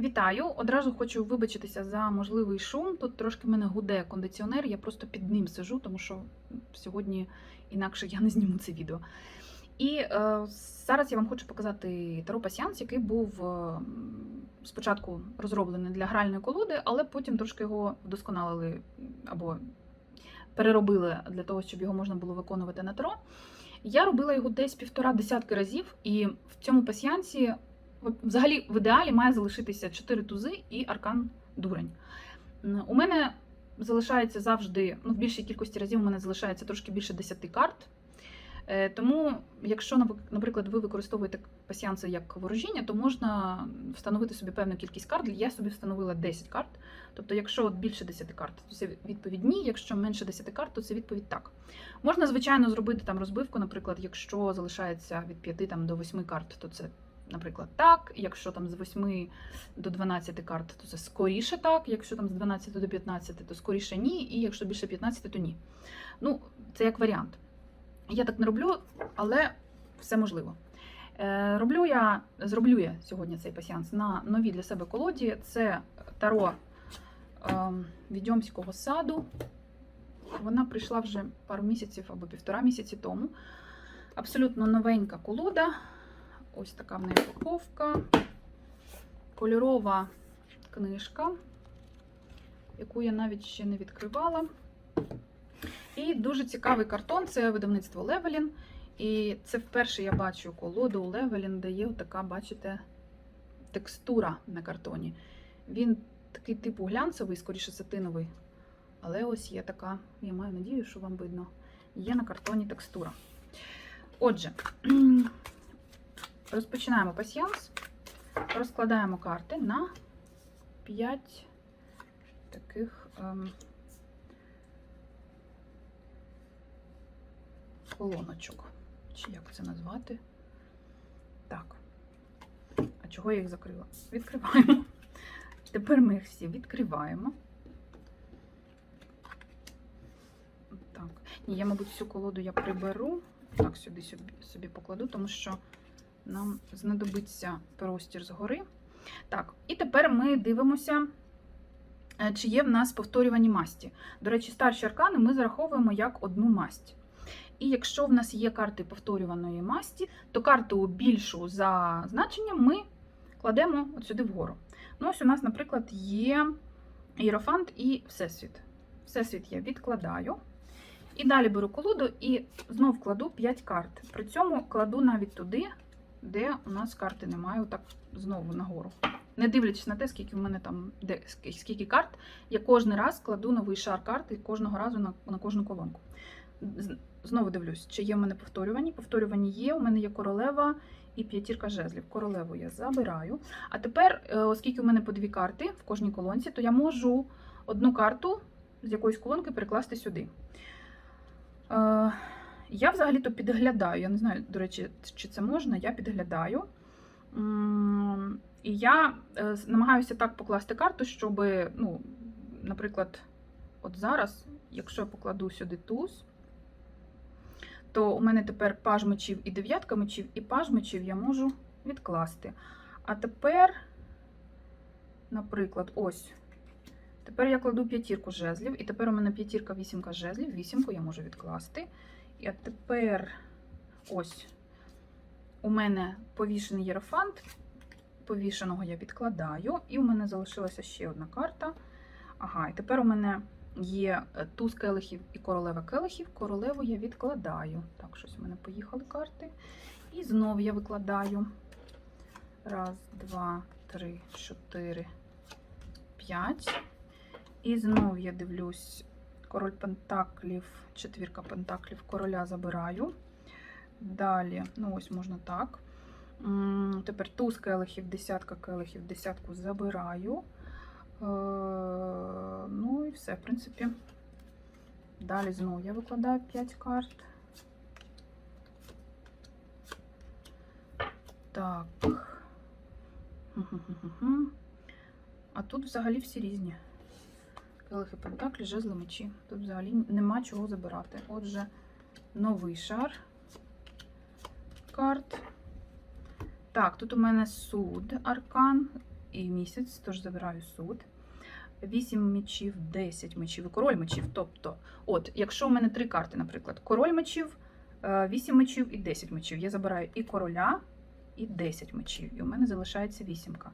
Вітаю! Одразу хочу вибачитися за можливий шум. Тут трошки в мене гуде кондиціонер, я просто під ним сижу, тому що сьогодні інакше я не зніму це відео. І е, зараз я вам хочу показати таро пасіанс, який був е, спочатку розроблений для гральної колоди, але потім трошки його вдосконалили або переробили для того, щоб його можна було виконувати на таро. Я робила його десь півтора десятки разів, і в цьому пасіянсі взагалі в ідеалі має залишитися 4 тузи і аркан дурень. У мене залишається завжди, ну, в більшій кількості разів у мене залишається трошки більше 10 карт. Е, Тому, якщо, наприклад, ви використовуєте пасіанси як ворожіння, то можна встановити собі певну кількість карт. Я собі встановила 10 карт. Тобто, якщо більше 10 карт, то це відповідь ні. Якщо менше 10 карт, то це відповідь так. Можна, звичайно, зробити там розбивку, наприклад, якщо залишається від 5 там, до 8 карт, то це, наприклад, так. Якщо там з 8 до 12 карт, то це скоріше так. Якщо там з 12 до 15, то скоріше ні. І якщо більше 15, то ні. Ну, це як варіант. Я так не роблю, але все можливо. Е, роблю я, зроблю я сьогодні цей пасіанс на новій для себе колоді. Це таро е, відьомського саду. Вона прийшла вже пару місяців або півтора місяці тому. Абсолютно новенька колода. Ось така в неї упаковка. Кольорова книжка, яку я навіть ще не відкривала. І дуже цікавий картон це видавництво Левелін. І це вперше я бачу колоду у Левелін, де є така, бачите, текстура на картоні. Він такий типу глянцевий, скоріше сатиновий. Але ось є така, я маю надію, що вам видно. Є на картоні текстура. Отже, розпочинаємо пасіянс. Розкладаємо карти на 5 таких. Ем, колоночок. Чи як це назвати? Так. А чого я їх закрила? Відкриваємо. Тепер ми їх всі відкриваємо. Так. Ні, я, мабуть, всю колоду я приберу. Так, сюди собі покладу, тому що нам знадобиться простір згори. Так, і тепер ми дивимося, е, чи є в нас повторювані масті. До речі, старші аркани ми зараховуємо як одну масть. І якщо в нас є карти повторюваної масті, то карту більшу за значенням ми кладемо от сюди вгору. Ну, ось у нас, наприклад, є Єрофант і Всесвіт. Всесвіт я відкладаю. І далі беру колоду і знов кладу 5 карт. При цьому кладу навіть туди, де у нас карти немає, отак знову нагору. Не дивлячись на те, скільки в мене там де, скільки карт, я кожен раз кладу новий шар карт і кожного разу на, на кожну колонку. Знову дивлюсь, чи є в мене повторювані. Повторювані є. У мене є королева і п'ятірка жезлів. Королеву я забираю. А тепер, е, оскільки у мене по дві карти в кожній колонці, то я можу одну карту з якоїсь колонки перекласти сюди. Я взагалі-то підглядаю. Я не знаю, до речі, чи це можна. Я підглядаю. І я е, намагаюся так покласти карту, щоб, ну, наприклад, от зараз, якщо я покладу сюди туз, то у мене тепер паж мечів і дев'ятка мечів, і паж мечів я можу відкласти. А тепер, наприклад, ось. Тепер я кладу п'ятірку жезлів, і тепер у мене п'ятірка, вісімка жезлів, вісімку я можу відкласти. А тепер ось у мене повішений єрофант. Повішеного я відкладаю, і у мене залишилася ще одна карта. Ага, і тепер у мене є е, туз келихів і королева келихів. Королеву я відкладаю. Так, щось у мене поїхали карти. І знову я викладаю. Раз, два, три, чотири, п'ять. І знову я дивлюсь. Король Пентаклів, четвірка Пентаклів, короля забираю. Далі, ну ось можна так. Тепер туз келихів, десятка келихів, десятку забираю. Е, Ну і все, в принципі. Далі знову я викладаю 5 карт. Так. А тут взагалі всі різні. Келихи Пентаклі, жезли мечі. Тут взагалі нема чого забирати. Отже, новий шар карт. Так, тут у мене суд, аркан, і місяць, тож забираю суд. 8 мечів, 10 мечів і король мечів. Тобто, от, якщо у мене три карти, наприклад, король мечів, 8 мечів і 10 мечів. Я забираю і короля, і 10 мечів. І у мене залишається вісімка.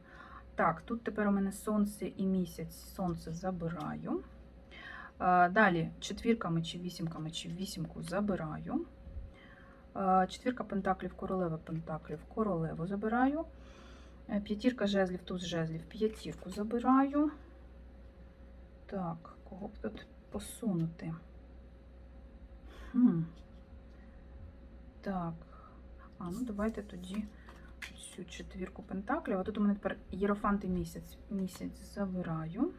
Так, тут тепер у мене сонце і місяць. Сонце забираю. Е, Далі четвірка мечів, вісімка мечів, вісімку забираю. Е, Четвірка пентаклів, королева пентаклів, королеву забираю. Е, П'ятірка жезлів, туз жезлів, п'ятірку забираю. Так, кого б тут посунути? Хм. Так. А, ну давайте тоді цю четвірку пентаклів. А тут у мене тепер єрофант і місяць. Місяць забираю.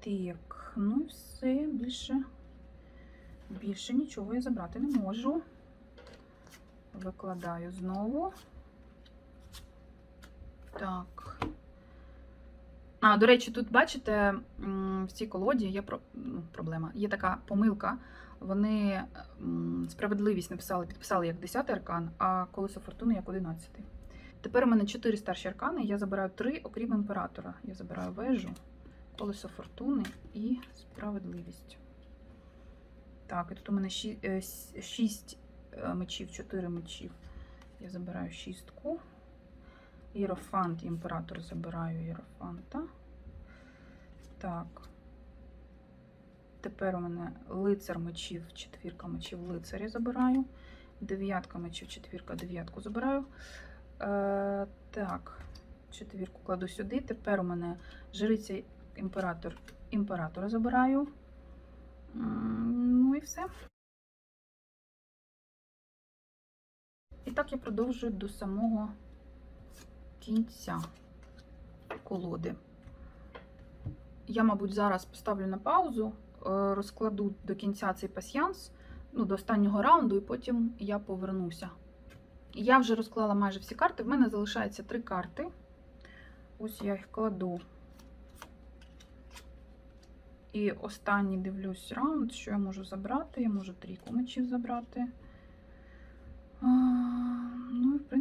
Так, ну все, більше, більше нічого я забрати не можу. Викладаю знову. Так. А, до речі, тут бачите, в цій колоді є ну, проблема. Є така помилка. Вони справедливість написали, підписали як 10 аркан, а колесо фортуни як 11. Тепер у мене 4 старші аркани, я забираю 3, окрім імператора. Я забираю вежу, колесо фортуни і справедливість. Так, і тут у мене 6 мечів, 4 мечів. Я забираю шістку. Єрофант, імператор забираю єрофанта. Так. Тепер у мене лицар мечів, четвірка мечів, лицаря забираю. Дев'ятка мечів, четвірка, дев'ятку забираю. Е, так, четвірку кладу сюди. Тепер у мене жриця імператор, імператора забираю. Ну і все. І так я продовжую до самого кінця колоди. Я, мабуть, зараз поставлю на паузу, е, розкладу до кінця цей пасьянс, ну, до останнього раунду, і потім я повернуся. Я вже розклала майже всі карти. В мене залишається три карти. Ось я їх кладу. І останній дивлюсь раунд, що я можу забрати. Я можу трійку мечів забрати.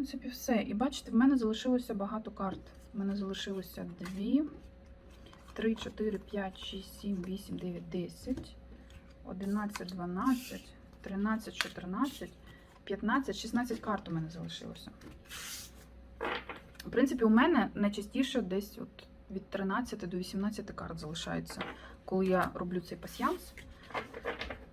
Принципі, все. І бачите, в мене залишилося багато карт. В мене залишилося 2, 3, 4, 5, 6, 7, 8, 9, 10, 11, 12, 13, 14, 15, 16 карт у мене залишилося. В принципі, у мене найчастіше десь от від 13 до 18 карт залишається, коли я роблю цей пасьянс.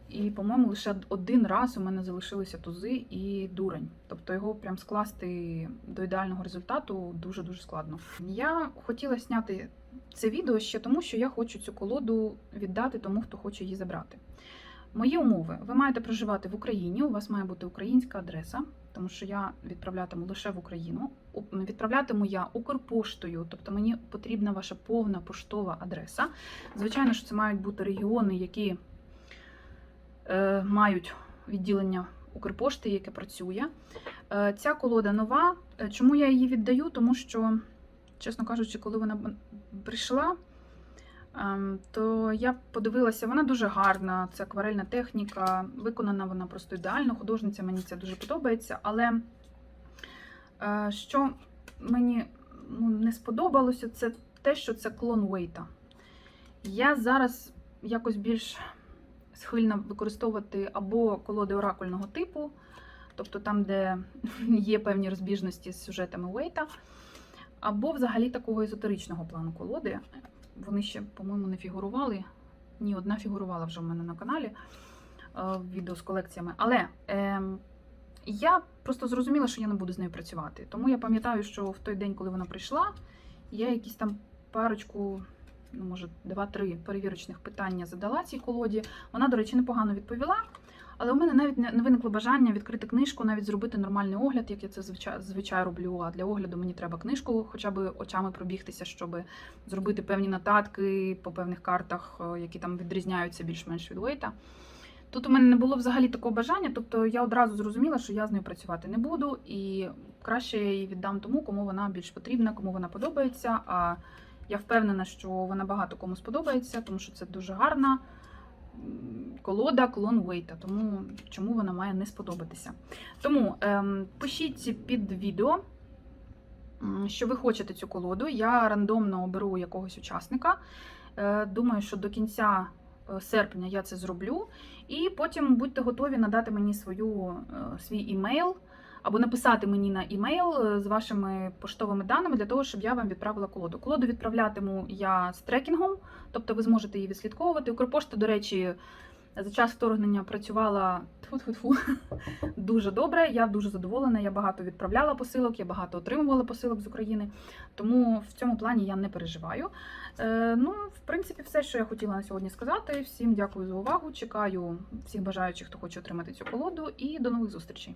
І, по-моєму, лише один раз у мене залишилися тузи і дурень. Тобто його прям скласти до ідеального результату дуже-дуже складно. Я хотіла зняти це відео ще тому, що я хочу цю колоду віддати тому, хто хоче її забрати. Мої умови: ви маєте проживати в Україні, у вас має бути українська адреса, тому що я відправлятиму лише в Україну. Відправлятиму я Укрпоштою, тобто мені потрібна ваша повна поштова адреса. Звичайно, що це мають бути регіони, які мають відділення Укрпошти, яке працює. Е, ця колода нова. Е, Чому я її віддаю? Тому що, чесно кажучи, коли вона прийшла, ем, то я подивилася, вона дуже гарна, це акварельна техніка, виконана вона просто ідеально. Художниця мені це дуже подобається. Але е, що мені ну, не сподобалося, це те, що це клон Вейта. Я зараз якось більш схильна використовувати або колоди оракульного типу, тобто там, де є певні розбіжності з сюжетами Уейта, або взагалі такого езотеричного плану колоди. Вони ще, по-моєму, не фігурували. Ні, одна фігурувала вже в мене на каналі е, відео з колекціями. Але ем, я просто зрозуміла, що я не буду з нею працювати. Тому я пам'ятаю, що в той день, коли вона прийшла, я якісь там парочку, ну, може, два-три перевірочних питання задала цій колоді. Вона, до речі, непогано відповіла. Але у мене навіть не виникло бажання відкрити книжку, навіть зробити нормальний огляд, як я це звичай роблю. А для огляду мені треба книжку, хоча б очами пробігтися, щоб зробити певні нотатки по певних картах, е, які там відрізняються більш-менш від Уейта. Тут у мене не було взагалі такого бажання, тобто я одразу зрозуміла, що я з нею працювати не буду, і краще я її віддам тому, кому вона більш потрібна, кому вона подобається. А я впевнена, що вона багато кому сподобається, тому що це дуже гарна колода клон Вейта. Тому чому вона має не сподобатися? Тому ем, пишіть під відео, що ви хочете цю колоду. Я рандомно оберу якогось учасника. Е, Думаю, що до кінця е, серпня я це зроблю. І потім будьте готові надати мені свою, е, свій імейл або написати мені на імейл е, з вашими поштовими даними для того, щоб я вам відправила колоду. Колоду відправлятиму я з трекінгом, тобто ви зможете її відслідковувати. Укрпошта, до речі, за час вторгнення працювала тьфу-тьфу-тьфу, дуже добре. Я дуже задоволена. Я багато відправляла посилок, я багато отримувала посилок з України. Тому в цьому плані я не переживаю. Е, ну, в принципі, все, що я хотіла на сьогодні сказати. Всім дякую за увагу. Чекаю всіх бажаючих, хто хоче отримати цю колоду, і до нових зустрічей.